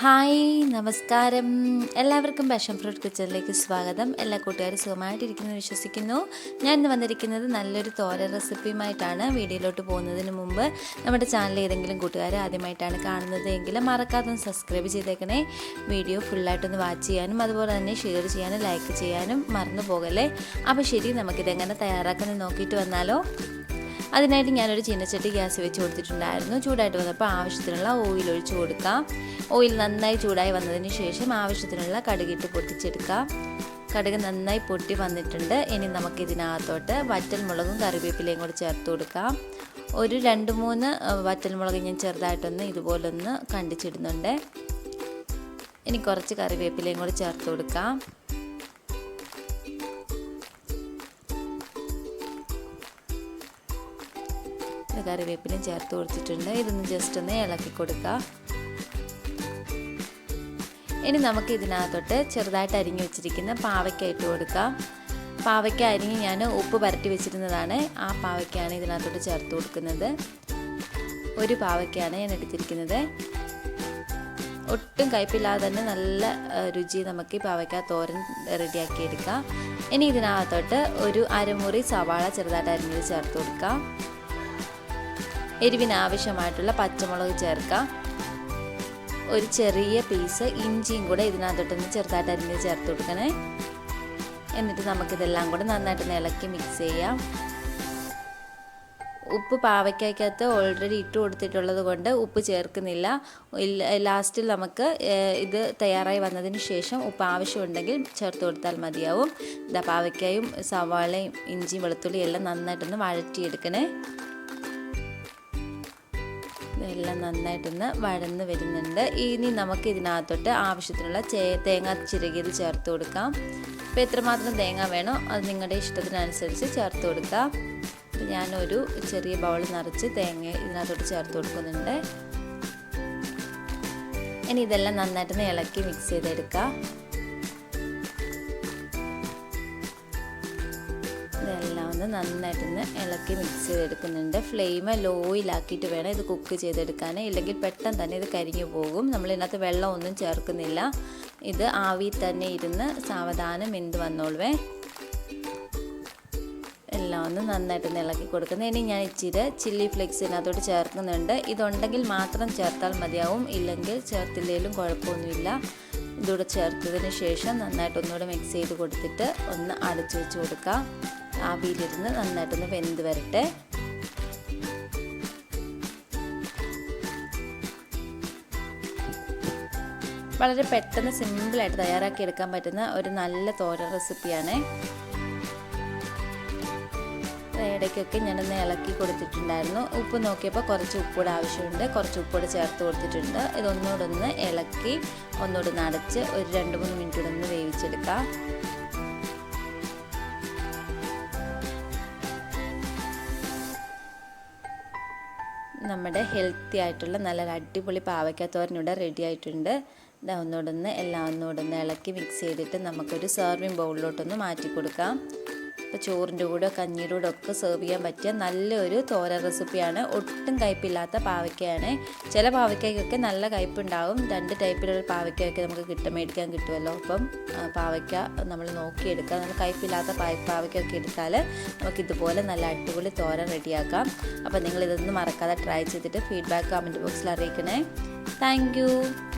Hi നമസ്കാരം. എല്ലാവർക്കും passion fruit കിച്ചണിലേക്ക് സ്വാഗതം. എല്ലാ കൂട്ടുകാരും സുഖമായിട്ടിരിക്കുന്നു വിശ്വസിക്കുന്നു. ഞാൻ ഇന്ന് വന്നിരിക്കുന്നത് നല്ലൊരു തോര റെസിപ്പിയുമായിട്ടാണ്. വീഡിയോയിലോട്ട് പോകുന്നതിന് മുമ്പ് നമ്മുടെ ചാനൽ ഏതെങ്കിലും കൂട്ടുകാർ ആദ്യമായിട്ടാണ് കാണുന്നത് എങ്കിൽ മറക്കാതെ ഒന്ന് സബ്സ്ക്രൈബ് ചെയ്തേക്കണേ. വീഡിയോ ഫുള്ളായിട്ടൊന്ന് വാച്ച് ചെയ്യാനും അതുപോലെ തന്നെ ഷെയർ ചെയ്യാനും ലൈക്ക് ചെയ്യാനും മറന്നു പോകല്ലേ? അപ്പോൾ ശരി നമുക്കിതെങ്ങനെ തയ്യാറാക്കുന്നത് നോക്കിയിട്ട് വന്നാലോ. അതിനായിട്ട് ഞാനൊരു ചീനച്ചട്ടി ഗ്യാസ് വെച്ച് കൊടുത്തിട്ടുണ്ടായിരുന്നു. ചൂടായിട്ട് വന്നപ്പോൾ ആവശ്യത്തിനുള്ള ഓയിൽ ഒഴിച്ചു കൊടുക്കാം. ഓയിൽ നന്നായി ചൂടായി വന്നതിന് ശേഷം ആവശ്യത്തിനുള്ള കടുകിട്ട് പൊട്ടിച്ചെടുക്കാം. കടുക് നന്നായി പൊട്ടി വന്നിട്ടുണ്ട്. ഇനി നമുക്ക് ഇതിനകത്തോട്ട് വറ്റൽമുളകും കറിവേപ്പിലയും കൂടി ചേർത്ത് കൊടുക്കാം. ഒരു രണ്ട് മൂന്ന് വറ്റൽമുളക് ഞാൻ ചെറുതായിട്ടൊന്ന് ഇതുപോലൊന്ന് കണ്ടിച്ചിടുന്നുണ്ട്. ഇനി കുറച്ച് കറിവേപ്പിലയും കൂടി ചേർത്ത് കൊടുക്കാം. കറിവേപ്പിലും ചേർത്ത് കൊടുത്തിട്ടുണ്ട്. ഇതൊന്ന് ജസ്റ്റ് ഒന്ന് ഇളക്കി കൊടുക്കുക ഇനി നമുക്ക് ഇതിനകത്തോട്ട് ചെറുതായിട്ട് അരിഞ്ഞു വെച്ചിരിക്കുന്ന പാവയ്ക്ക ഇട്ട് കൊടുക്കാം. പാവയ്ക്ക അരിഞ്ഞ് ഞാൻ ഉപ്പ് പരട്ടി വെച്ചിരുന്നതാണ്. ആ പാവയ്ക്കാണ് ഇതിനകത്തോട്ട് ചേർത്ത് കൊടുക്കുന്നത്. ഒരു പാവയ്ക്കാണ് ഞാൻ എടുത്തിരിക്കുന്നത്. ഒട്ടും കയ്പില്ലാതെ തന്നെ നല്ല രുചി നമുക്ക് ഈ പാവയ്ക്ക തോരൻ റെഡിയാക്കി എടുക്കാം. ഇനി ഇതിനകത്തോട്ട് ഒരു അരമുറി സവാള ചെറുതായിട്ട് അരിഞ്ഞത് ചേർത്ത് കൊടുക്കാം. എരിവിന് ആവശ്യമായിട്ടുള്ള പച്ചമുളക് ചേർക്കാം. ഒരു ചെറിയ പീസ് ഇഞ്ചിയും കൂടെ ഇതിനകത്തോട്ടൊന്ന് ചെറുതായിട്ട് അരിഞ്ഞ് ചേർത്ത് കൊടുക്കണേ. എന്നിട്ട് നമുക്കിതെല്ലാം കൂടെ നന്നായിട്ട് ഇളക്കി മിക്സ് ചെയ്യാം. ഉപ്പ് പാവയ്ക്കകത്ത് ഓൾറെഡി ഇട്ട് കൊടുത്തിട്ടുള്ളത് കൊണ്ട് ഉപ്പ് ചേർക്കുന്നില്ല. ലാസ്റ്റിൽ നമുക്ക് ഇത് തയ്യാറായി വന്നതിന് ശേഷം ഉപ്പ് ആവശ്യമുണ്ടെങ്കിൽ ചേർത്ത് കൊടുത്താൽ മതിയാവും. ഇതാ പാവയ്ക്കായും സവാളയും ഇഞ്ചിയും വെളുത്തുള്ളിയും എല്ലാം നന്നായിട്ടൊന്ന് വഴറ്റിയെടുക്കണേ. എല്ലാം നന്നായിട്ടൊന്ന് വഴന്ന് വരുന്നുണ്ട്. ഇനി നമുക്ക് ഇതിനകത്തോട്ട് ആവശ്യത്തിനുള്ള ചേ തേങ്ങ ചിരകിയത് ചേർത്ത് കൊടുക്കാം. അപ്പോൾ എത്രമാത്രം തേങ്ങ വേണോ അത് നിങ്ങളുടെ ഇഷ്ടത്തിനനുസരിച്ച് ചേർത്ത് കൊടുക്കാം. ഞാനൊരു ചെറിയ ബൗൾ നിറച്ച് തേങ്ങ ഇതിനകത്തോട്ട് ചേർത്ത് കൊടുക്കുന്നുണ്ട്. ഇനി ഇതെല്ലാം നന്നായിട്ടൊന്ന് ഇളക്കി മിക്സ് ചെയ്തെടുക്കാം. ഒന്ന് നന്നായിട്ടൊന്ന് ഇളക്കി മിക്സ് ചെയ്തെടുക്കുന്നുണ്ട്. ഫ്ലെയിം ലോയിലാക്കിയിട്ട് വേണം ഇത് കുക്ക് ചെയ്തെടുക്കാൻ ഇല്ലെങ്കിൽ പെട്ടെന്ന് തന്നെ ഇത് കരിഞ്ഞു പോകും. നമ്മൾ ഇതിനകത്ത് വെള്ളം ഒന്നും ചേർക്കുന്നില്ല. ഇത് ആവി തന്നെ ഇരുന്ന് സാവധാനം എന്ത് വന്നോളുവേ. എല്ലാം ഒന്ന് നന്നായിട്ടൊന്ന് ഇളക്കി കൊടുക്കുന്നത് ഇനി ഞാൻ ഇച്ചിരി ചില്ലി ഫ്ലേക്സ് ഇതിനകത്തോട്ട് ചേർക്കുന്നുണ്ട്. ഇതുണ്ടെങ്കിൽ മാത്രം ചേർത്താൽ മതിയാവും. ഇല്ലെങ്കിൽ ചേർത്തില്ലെങ്കിലും കുഴപ്പമൊന്നുമില്ല. ഇതൂടെ ചേർത്തതിന് ശേഷം നന്നായിട്ട് ഒന്നുകൂടെ മിക്സ് ചെയ്ത് കൊടുത്തിട്ട് ഒന്ന് അടച്ചു വെച്ച് കൊടുക്കാം. ആവിയിലിരുന്ന് നന്നായിട്ടൊന്ന് വെന്ത് വരട്ടെ. വളരെ പെട്ടെന്ന് സിമ്പിളായിട്ട് തയ്യാറാക്കി എടുക്കാൻ പറ്റുന്ന ഒരു നല്ല തോര റെസിപ്പിയാണ്. ഇടയ്ക്കൊക്കെ ഞാനൊന്ന് ഇളക്കി കൊടുത്തിട്ടുണ്ടായിരുന്നു. ഉപ്പ് നോക്കിയപ്പോൾ കുറച്ച് ഉപ്പൂടെ ആവശ്യമുണ്ട്. കുറച്ച് ഉപ്പൂടെ ചേർത്ത് കൊടുത്തിട്ടുണ്ട്. ഇതൊന്നുകൂടെ ഒന്ന് ഇളക്കി ഒന്നുകൂടെ അടച്ച് ഒരു രണ്ട് മൂന്ന് മിനിറ്റ് ഒന്ന് വേവിച്ചെടുക്കാം. നമ്മുടെ ഹെൽത്തി ആയിട്ടുള്ള നല്ല അടിപൊളി പാവയ്ക്കാത്തോരൻ ഇവിടെ റെഡി ആയിട്ടുണ്ട് ഇതാ എല്ലാം ഒന്നുകൂടെ ഇളക്കി മിക്സ് ചെയ്തിട്ട് നമുക്കൊരു സെർവിങ് ബൗളിലോട്ടൊന്ന് മാറ്റി കൊടുക്കാം ഇപ്പോൾ ചോറിന്റെ കൂടെ കഞ്ഞിയുടെ കൂടെ ഒക്കെ സെർവ് ചെയ്യാൻ പറ്റിയ നല്ലൊരു തോര റെസിപ്പിയാണ് ഒട്ടും കയ്പില്ലാത്ത പാവയ്ക്കയാണ്. ചില പാവയ്ക്കൊക്കെ നല്ല കയ്പുണ്ടാവും. രണ്ട് ടൈപ്പിലുള്ള പാവയ്ക്കൊക്കെ നമുക്ക് കിട്ടും മേടിക്കാൻ കിട്ടുമല്ലോ അപ്പം പാവയ്ക്ക നമ്മൾ നോക്കിയെടുക്കുക നല്ല കയ്പില്ലാത്ത പാവയ്ക്കൊക്കെ എടുത്താൽ നമുക്ക് ഇതുപോലെ നല്ല അടിപൊളി തോര റെഡിയാക്കാം. അപ്പോൾ നിങ്ങൾ ഇതൊന്നും മറക്കാതെ ട്രൈ ചെയ്തിട്ട് ഫീഡ്ബാക്ക് കമന്റ് ബോക്സിൽ അറിയിക്കണേ. താങ്ക്